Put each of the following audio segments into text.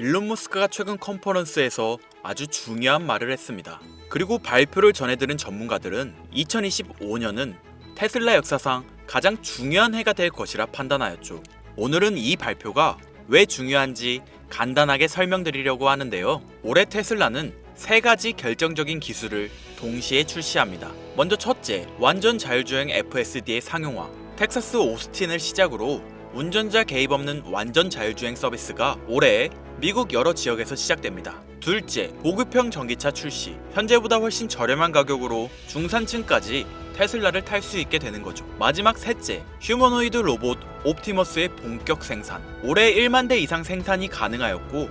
일론 머스크가 최근 컨퍼런스에서 아주 중요한 말을 했습니다. 그리고 발표를 전해들은 전문가들은 2025년은 테슬라 역사상 가장 중요한 해가 될 것이라 판단하였죠. 오늘은 이 발표가 왜 중요한지 간단하게 설명드리려고 하는데요. 올해 테슬라는 세 가지 결정적인 기술을 동시에 출시합니다. 먼저 첫째, 완전 자율주행 FSD의 상용화. 텍사스 오스틴을 시작으로 운전자 개입 없는 완전 자율주행 서비스가 올해 미국 여러 지역에서 시작됩니다. 둘째, 보급형 전기차 출시. 현재보다 훨씬 저렴한 가격으로 중산층까지 테슬라를 탈 수 있게 되는 거죠. 마지막 셋째, 휴머노이드 로봇 옵티머스의 본격 생산. 올해 1만 대 이상 생산이 가능하였고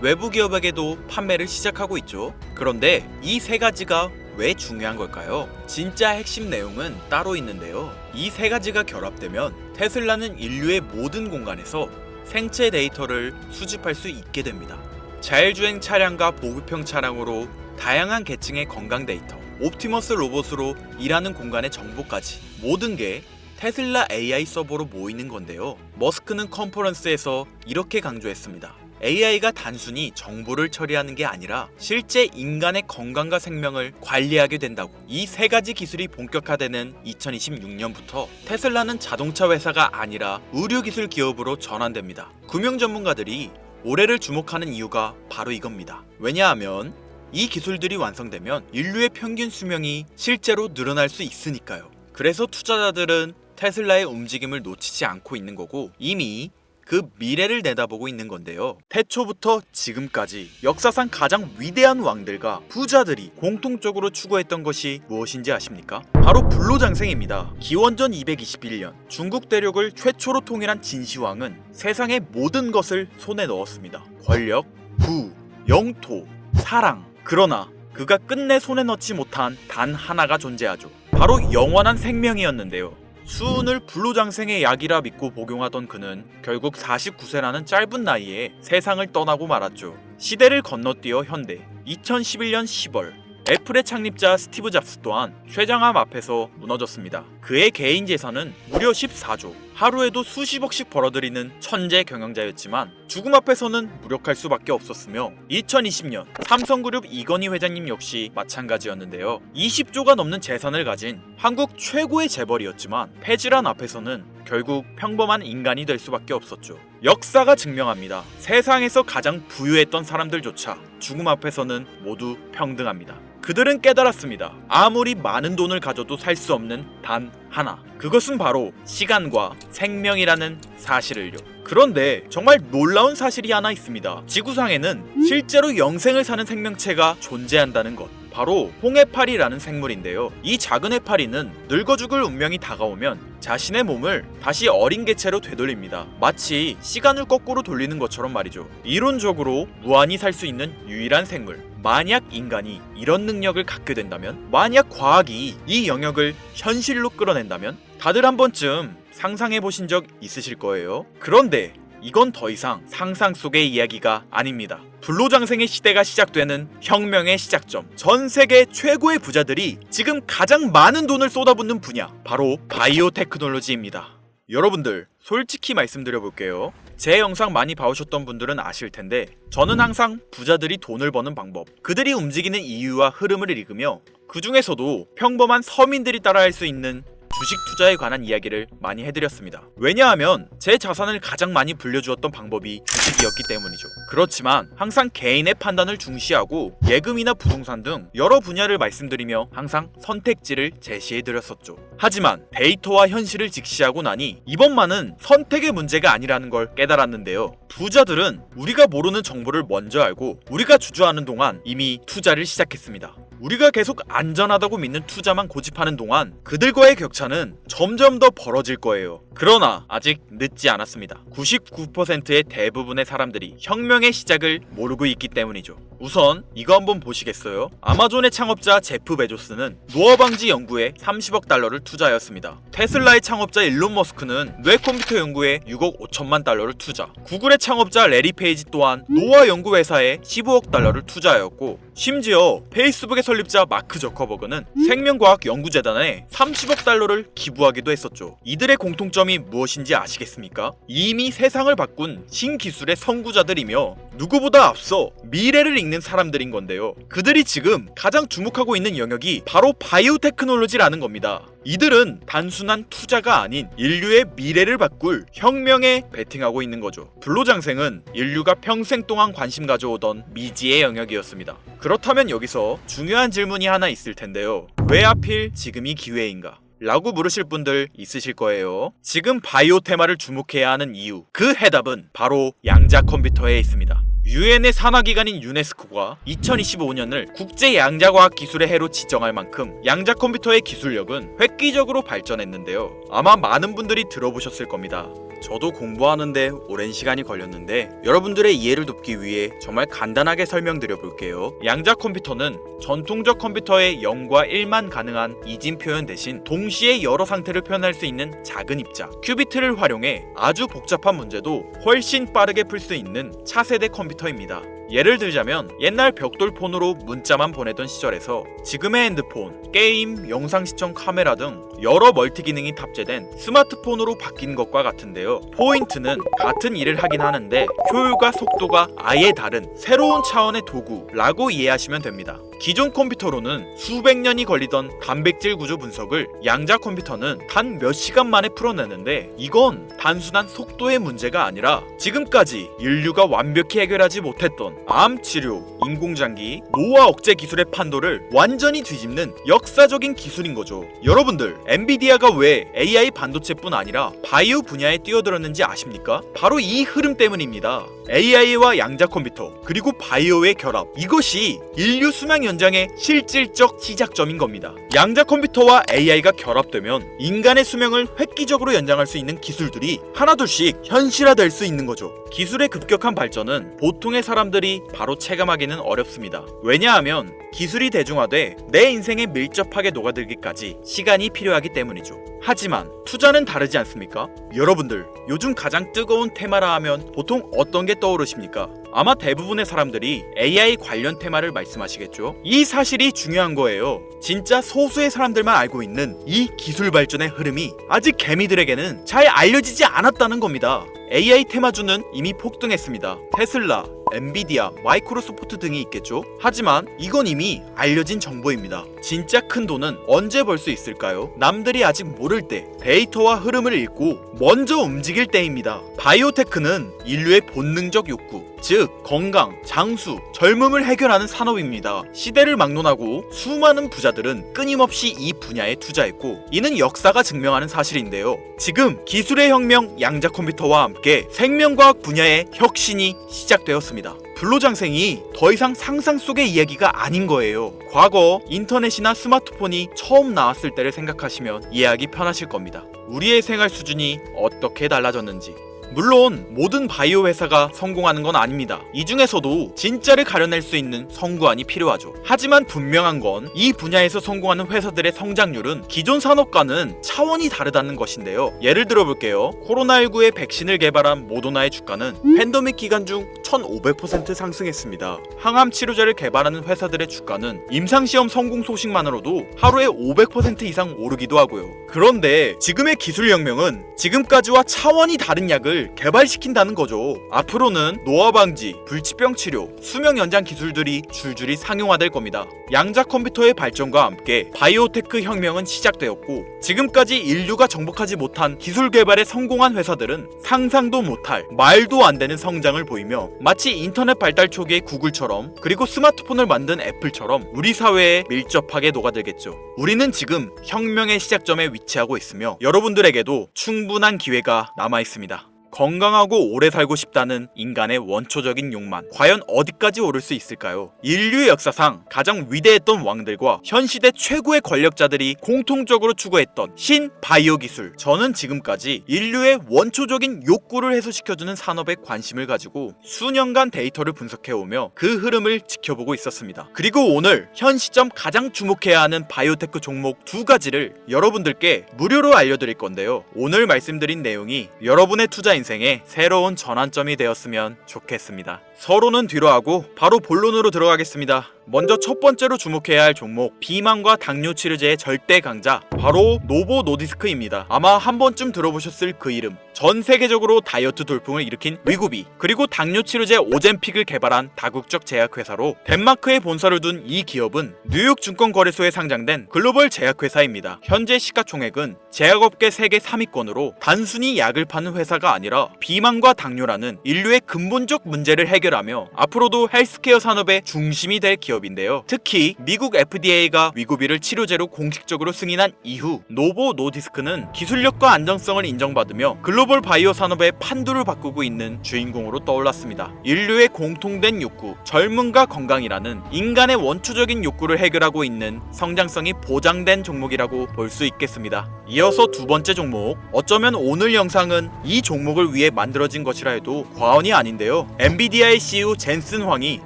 외부 기업에게도 판매를 시작하고 있죠. 그런데 이 세 가지가 왜 중요한 걸까요? 진짜 핵심 내용은 따로 있는데요. 이 세 가지가 결합되면 테슬라는 인류의 모든 공간에서 생체 데이터를 수집할 수 있게 됩니다. 자율주행 차량과 보급형 차량으로 다양한 계층의 건강 데이터, 옵티머스 로봇으로 일하는 공간의 정보까지 모든 게 테슬라 AI 서버로 모이는 건데요. 머스크는 컨퍼런스에서 이렇게 강조했습니다. AI가 단순히 정보를 처리하는 게 아니라 실제 인간의 건강과 생명을 관리하게 된다고. 이 세 가지 기술이 본격화되는 2026년부터 테슬라는 자동차 회사가 아니라 의료 기술 기업으로 전환됩니다. 금융 전문가들이 올해를 주목하는 이유가 바로 이겁니다. 왜냐하면 이 기술들이 완성되면 인류의 평균 수명이 실제로 늘어날 수 있으니까요. 그래서 투자자들은 테슬라의 움직임을 놓치지 않고 있는 거고 이미 그 미래를 내다보고 있는 건데요. 태초부터 지금까지 역사상 가장 위대한 왕들과 부자들이 공통적으로 추구했던 것이 무엇인지 아십니까? 바로 불로장생입니다. 기원전 221년 중국 대륙을 최초로 통일한 진시황은 세상의 모든 것을 손에 넣었습니다. 권력, 부, 영토, 사랑. 그러나 그가 끝내 손에 넣지 못한 단 하나가 존재하죠. 바로 영원한 생명이었는데요. 수은을 불로장생의 약이라 믿고 복용하던 그는 결국 49세라는 짧은 나이에 세상을 떠나고 말았죠. 시대를 건너뛰어 현대 2011년 10월 애플의 창립자 스티브 잡스 또한 쇠장암 앞에서 무너졌습니다. 그의 개인 재산은 무려 14조, 하루에도 수십억씩 벌어들이는 천재 경영자였지만 죽음 앞에서는 무력할 수밖에 없었으며 2020년 삼성그룹 이건희 회장님 역시 마찬가지였는데요. 20조가 넘는 재산을 가진 한국 최고의 재벌이었지만 폐질환 앞에서는 결국 평범한 인간이 될 수밖에 없었죠. 역사가 증명합니다. 세상에서 가장 부유했던 사람들조차 죽음 앞에서는 모두 평등합니다. 그들은 깨달았습니다. 아무리 많은 돈을 가져도 살 수 없는 단 하나. 그것은 바로 시간과 생명이라는 사실을요. 그런데 정말 놀라운 사실이 하나 있습니다. 지구상에는 실제로 영생을 사는 생명체가 존재한다는 것. 바로 홍해파리라는 생물인데요. 이 작은 해파리는 늙어 죽을 운명이 다가오면 자신의 몸을 다시 어린 개체로 되돌립니다. 마치 시간을 거꾸로 돌리는 것처럼 말이죠. 이론적으로 무한히 살 수 있는 유일한 생물. 만약 인간이 이런 능력을 갖게 된다면, 만약 과학이 이 영역을 현실로 끌어낸다면, 다들 한 번쯤 상상해 보신 적 있으실 거예요. 그런데 이건 더 이상 상상 속의 이야기가 아닙니다. 불로장생의 시대가 시작되는 혁명의 시작점. 전 세계 최고의 부자들이 지금 가장 많은 돈을 쏟아붓는 분야. 바로 바이오 테크놀로지입니다. 여러분들, 솔직히 말씀드려 볼게요. 제 영상 많이 봐오셨던 분들은 아실 텐데, 저는 항상 부자들이 돈을 버는 방법, 그들이 움직이는 이유와 흐름을 읽으며, 그 중에서도 평범한 서민들이 따라할 수 있는 주식 투자에 관한 이야기를 많이 해드렸습니다. 왜냐하면 제 자산을 가장 많이 불려주었던 방법이 주식이었기 때문이죠. 그렇지만 항상 개인의 판단을 중시하고 예금이나 부동산 등 여러 분야를 말씀드리며 항상 선택지를 제시해드렸었죠. 하지만 데이터와 현실을 직시하고 나니 이번만은 선택의 문제가 아니라는 걸 깨달았는데요. 부자들은 우리가 모르는 정보를 먼저 알고 우리가 주저하는 동안 이미 투자를 시작했습니다. 우리가 계속 안전하다고 믿는 투자만 고집하는 동안 그들과의 격차는 점점 더 벌어질 거예요. 그러나 아직 늦지 않았습니다. 99%의 대부분의 사람들이 혁명의 시작을 모르고 있기 때문이죠. 우선 이거 한번 보시겠어요? 아마존의 창업자 제프 베조스는 노화 방지 연구에 30억 달러를 투자하였습니다. 테슬라의 창업자 일론 머스크는 뇌 컴퓨터 연구에 6억 5천만 달러를 투자. 구글의 창업자 레리 페이지 또한 노화 연구 회사에 15억 달러를 투자하였고 심지어 페이스북의 설립자 마크 저커버그는 생명과학 연구재단에 30억 달러를 기부하기도 했었죠. 이들의 공통점이 무엇인지 아시겠습니까? 이미 세상을 바꾼 신기술의 선구자들이며 누구보다 앞서 미래를 읽는 사람들인 건데요. 그들이 지금 가장 주목하고 있는 영역이 바로 바이오테크놀로지라는 겁니다. 이들은 단순한 투자가 아닌 인류의 미래를 바꿀 혁명에 베팅하고 있는 거죠. 불로장생은 인류가 평생 동안 관심 가져오던 미지의 영역이었습니다. 그렇다면 여기서 중요한 질문이 하나 있을 텐데요. 왜 하필 지금이 기회인가? 라고 물으실 분들 있으실 거예요. 지금 바이오 테마를 주목해야 하는 이유. 그 해답은 바로 양자 컴퓨터에 있습니다. 유엔의 산하기관인 유네스코가 2025년을 국제 양자과학 기술의 해로 지정할 만큼 양자 컴퓨터의 기술력은 획기적으로 발전했는데요. 아마 많은 분들이 들어보셨을 겁니다. 저도 공부하는데 오랜 시간이 걸렸는데 여러분들의 이해를 돕기 위해 정말 간단하게 설명드려 볼게요. 양자 컴퓨터는 전통적 컴퓨터의 0과 1만 가능한 이진 표현 대신 동시에 여러 상태를 표현할 수 있는 작은 입자 큐비트를 활용해 아주 복잡한 문제도 훨씬 빠르게 풀 수 있는 차세대 컴퓨터입니다. 예를 들자면 옛날 벽돌폰으로 문자만 보내던 시절에서 지금의 핸드폰, 게임, 영상 시청 카메라 등 여러 멀티 기능이 탑재된 스마트폰으로 바뀐 것과 같은데요. 포인트는 같은 일을 하긴 하는데 효율과 속도가 아예 다른 새로운 차원의 도구라고 이해하시면 됩니다. 기존 컴퓨터로는 수백 년이 걸리던 단백질 구조 분석을 양자 컴퓨터는 단 몇 시간 만에 풀어내는데 이건 단순한 속도의 문제가 아니라 지금까지 인류가 완벽히 해결하지 못했던 암 치료, 인공장기, 노화 억제 기술의 판도를 완전히 뒤집는 역사적인 기술인 거죠. 여러분들, 엔비디아가 왜 AI 반도체뿐 아니라 바이오 분야에 뛰어들었는지 아십니까? 바로 이 흐름 때문입니다. AI와 양자 컴퓨터, 그리고 바이오의 결합. 이것이 인류 수명 연장의 실질적 시작점인 겁니다. 양자 컴퓨터와 AI가 결합되면 인간의 수명을 획기적으로 연장할 수 있는 기술들이 하나둘씩 현실화될 수 있는 거죠. 기술의 급격한 발전은 보통의 사람들이 바로 체감하기는 어렵습니다. 왜냐하면 기술이 대중화돼 내 인생에 밀접하게 녹아들기까지 시간이 필요하기 때문이죠. 하지만 투자는 다르지 않습니까? 여러분들 요즘 가장 뜨거운 테마라 하면 보통 어떤 게 떠오르십니까? 아마 대부분의 사람들이 AI 관련 테마를 말씀하시겠죠? 이 사실이 중요한 거예요. 진짜 소수의 사람들만 알고 있는 이 기술 발전의 흐름이 아직 개미들에게는 잘 알려지지 않았다는 겁니다. AI 테마주는 이미 폭등했습니다. 테슬라, 엔비디아, 마이크로소프트 등이 있겠죠? 하지만 이건 이미 알려진 정보입니다. 진짜 큰 돈은 언제 벌 수 있을까요? 남들이 아직 모를 때 데이터와 흐름을 읽고 먼저 움직일 때입니다. 바이오테크는 인류의 본능적 욕구, 즉 건강, 장수, 젊음을 해결하는 산업입니다. 시대를 막론하고 수많은 부자들은 끊임없이 이 분야에 투자했고 이는 역사가 증명하는 사실인데요. 지금 기술의 혁명 양자 컴퓨터와 함께 생명과학 분야의 혁신이 시작되었습니다. 불로장생이 더 이상 상상 속의 이야기가 아닌 거예요. 과거 인터넷이나 스마트폰이 처음 나왔을 때를 생각하시면 이해하기 편하실 겁니다. 우리의 생활 수준이 어떻게 달라졌는지. 물론 모든 바이오 회사가 성공하는 건 아닙니다. 이 중에서도 진짜를 가려낼 수 있는 성구안이 필요하죠. 하지만 분명한 건 이 분야에서 성공하는 회사들의 성장률은 기존 산업과는 차원이 다르다는 것인데요. 예를 들어 볼게요. 코로나19의 백신을 개발한 모더나의 주가는 팬데믹 기간 중 1500% 상승했습니다. 항암 치료제를 개발하는 회사들의 주가는 임상시험 성공 소식만으로도 하루에 500% 이상 오르기도 하고요. 그런데 지금의 기술 혁명은 지금까지와 차원이 다른 약을 개발시킨다는 거죠. 앞으로는 노화 방지, 불치병 치료, 수명 연장 기술들이 줄줄이 상용화될 겁니다. 양자 컴퓨터의 발전과 함께 바이오테크 혁명은 시작되었고 지금까지 인류가 정복하지 못한 기술 개발에 성공한 회사들은 상상도 못할 말도 안 되는 성장을 보이며 마치 인터넷 발달 초기의 구글처럼 그리고 스마트폰을 만든 애플처럼 우리 사회에 밀접하게 녹아들겠죠. 우리는 지금 혁명의 시작점에 위치하고 있으며 여러분들에게도 충분한 기회가 남아 있습니다. 건강하고 오래 살고 싶다는 인간의 원초적인 욕망 과연 어디까지 오를 수 있을까요? 인류의 역사상 가장 위대했던 왕들과 현 시대 최고의 권력자들이 공통적으로 추구했던 신 바이오 기술 저는 지금까지 인류의 원초적인 욕구를 해소시켜주는 산업에 관심을 가지고 수년간 데이터를 분석해오며 그 흐름을 지켜보고 있었습니다. 그리고 오늘 현 시점 가장 주목해야 하는 바이오테크 종목 두 가지를 여러분들께 무료로 알려드릴 건데요. 오늘 말씀드린 내용이 여러분의 투자 인생에 새로운 전환점이 되었으면 좋겠습니다. 서로는 뒤로 하고 바로 본론으로 들어가겠습니다. 먼저 첫 번째로 주목해야 할 종목 비만과 당뇨 치료제의 절대 강자 바로 노보 노디스크입니다. 아마 한 번쯤 들어보셨을 그 이름. 전 세계적으로 다이어트 돌풍을 일으킨 위구비 그리고 당뇨 치료제 오젠픽을 개발한 다국적 제약회사로 덴마크에 본사를 둔 이 기업은 뉴욕 증권거래소에 상장된 글로벌 제약회사입니다. 현재 시가총액은 제약업계 세계 3위권으로 단순히 약을 파는 회사가 아니라 비만과 당뇨라는 인류의 근본적 문제를 해결하며 앞으로도 헬스케어 산업의 중심이 될 기업 인데요. 특히 미국 FDA가 위구비를 치료제로 공식적으로 승인한 이후 노보 노디스크는 기술력과 안정성을 인정받으며 글로벌 바이오 산업의 판도를 바꾸고 있는 주인공으로 떠올랐습니다. 인류의 공통된 욕구, 젊음과 건강이라는 인간의 원초적인 욕구를 해결하고 있는 성장성이 보장된 종목이라고 볼 수 있겠습니다. 이어서 두 번째 종목. 어쩌면 오늘 영상은 이 종목을 위해 만들어진 것이라 해도 과언이 아닌데요. 엔비디아의 CEO 젠슨 황이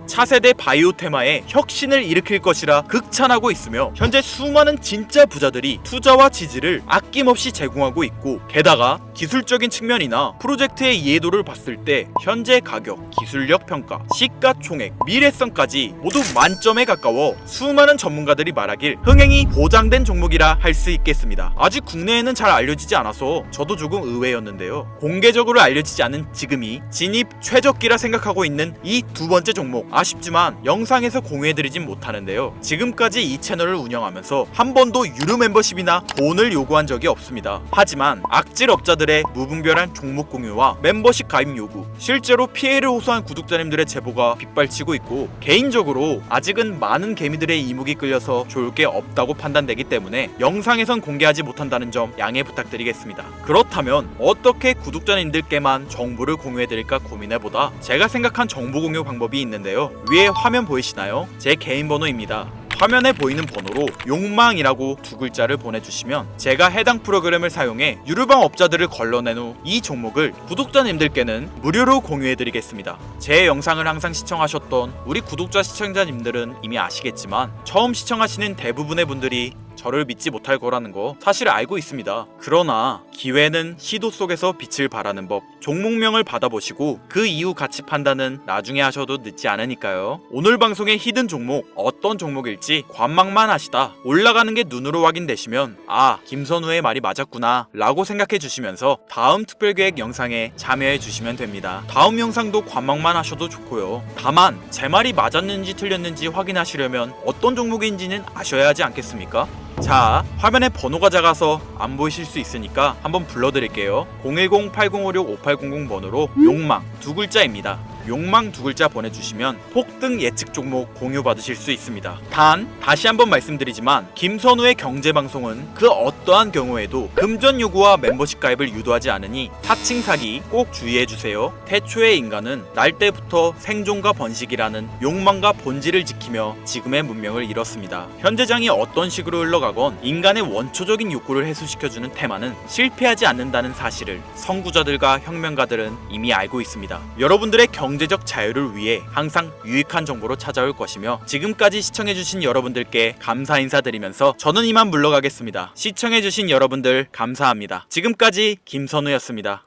차세대 바이오 테마에 혁 신을 일으킬 것이라 극찬하고 있으며 현재 수많은 진짜 부자들이 투자와 지지를 아낌없이 제공하고 있고 게다가 기술적인 측면이나 프로젝트의 이해도를 봤을 때 현재 가격, 기술력 평가, 시가총액, 미래성까지 모두 만점에 가까워 수많은 전문가들이 말하길 흥행이 보장된 종목이라 할 수 있겠습니다. 아직 국내에는 잘 알려지지 않아서 저도 조금 의외였는데요. 공개적으로 알려지지 않은 지금이 진입 최적기라 생각하고 있는 이 두 번째 종목 아쉽지만 영상에서 공유 해드리진 못하는데요. 지금까지 이 채널을 운영하면서 한 번도 유료 멤버십이나 돈을 요구한 적이 없습니다. 하지만 악질 업자들의 무분별한 종목 공유와 멤버십 가입 요구, 실제로 피해를 호소한 구독자님들의 제보가 빗발치고 있고 개인적으로 아직은 많은 개미들의 이목이 끌려서 좋을 게 없다고 판단되기 때문에 영상에선 공개하지 못한다는 점 양해 부탁드리겠습니다. 그렇다면 어떻게 구독자님들께만 정보를 공유해드릴까 고민해보다 제가 생각한 정보 공유 방법이 있는데요. 위에 화면 보이시나요? 제 개인 번호입니다. 화면에 보이는 번호로 욕망이라고 두 글자를 보내주시면 제가 해당 프로그램을 사용해 유료방 업자들을 걸러낸 후 이 종목을 구독자님들께는 무료로 공유해드리겠습니다. 제 영상을 항상 시청하셨던 우리 구독자 시청자님들은 이미 아시겠지만 처음 시청하시는 대부분의 분들이 저를 믿지 못할 거라는 거 사실 알고 있습니다. 그러나 기회는 시도 속에서 빛을 발하는 법. 종목명을 받아보시고 그 이후 가치 판단은 나중에 하셔도 늦지 않으니까요. 오늘 방송의 히든 종목 어떤 종목일지 관망만 하시다 올라가는 게 눈으로 확인되시면 아 김선우의 말이 맞았구나 라고 생각해 주시면서 다음 특별계획 영상에 참여해 주시면 됩니다. 다음 영상도 관망만 하셔도 좋고요. 다만 제 말이 맞았는지 틀렸는지 확인하시려면 어떤 종목인지는 아셔야 하지 않겠습니까? 자, 화면에 번호가 작아서 안 보이실 수 있으니까 한번 불러드릴게요. 010-8056-5800 번호로 욕망 두 글자입니다. 욕망 두 글자 보내주시면 폭등 예측 종목 공유 받으실 수 있습니다. 단 다시 한번 말씀드리지만 김선우의 경제 방송은 그 어떠한 경우에도 금전 요구와 멤버십 가입을 유도하지 않으니 사칭 사기 꼭 주의해 주세요. 태초의 인간은 날 때부터 생존과 번식이라는 욕망과 본질을 지키며 지금의 문명을 이뤘습니다. 현재장이 어떤 식으로 흘러가건 인간의 원초적인 욕구를 해소시켜주는 테마는 실패하지 않는다는 사실을 선구자들과 혁명가들은 이미 알고 있습니다. 여러분들의 경제적 자유를 위해 항상 유익한 정보로 찾아올 것이며 지금까지 시청해주신 여러분들께 감사 인사드리면서 저는 이만 물러가겠습니다. 시청해주신 여러분들 감사합니다. 지금까지 김선우였습니다.